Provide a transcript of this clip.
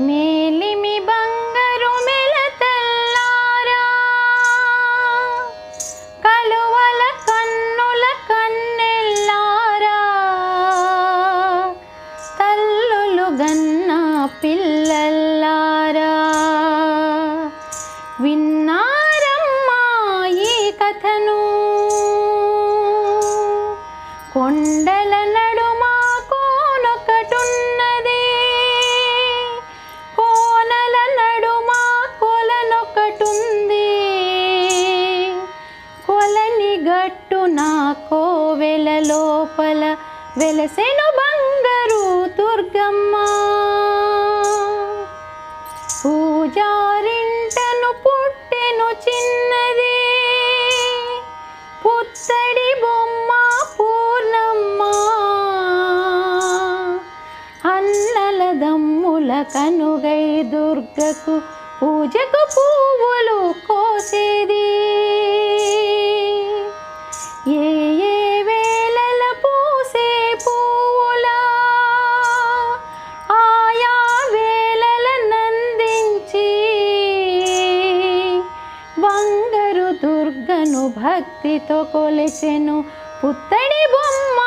మేలిమి బంగారు మెలతల్లారా కలువల కన్నుల కన్నెల్లారా. తల్లులు గన్న పిల్లల్లారా. విన్నారమ్మా ఈ కథను. కొండల గట్టున గట్టు నా కోవెల లోపల వెలసెను బంగారు దుర్గమ్మ. పూజారింటను పుట్టెను చిన్నది పుత్తడి బొమ్మ పూర్ణమ్మ. అన్నల దమ్ముల కనుగై దుర్గకు పూజకు పువ్వులు కోసేది ఏ ఏ వేళల పూసే పువ్వులా? ఆయా వేళల నందించి బంగారు దుర్గను భక్తితో కొలిచెను. పుత్తడి బొమ్మ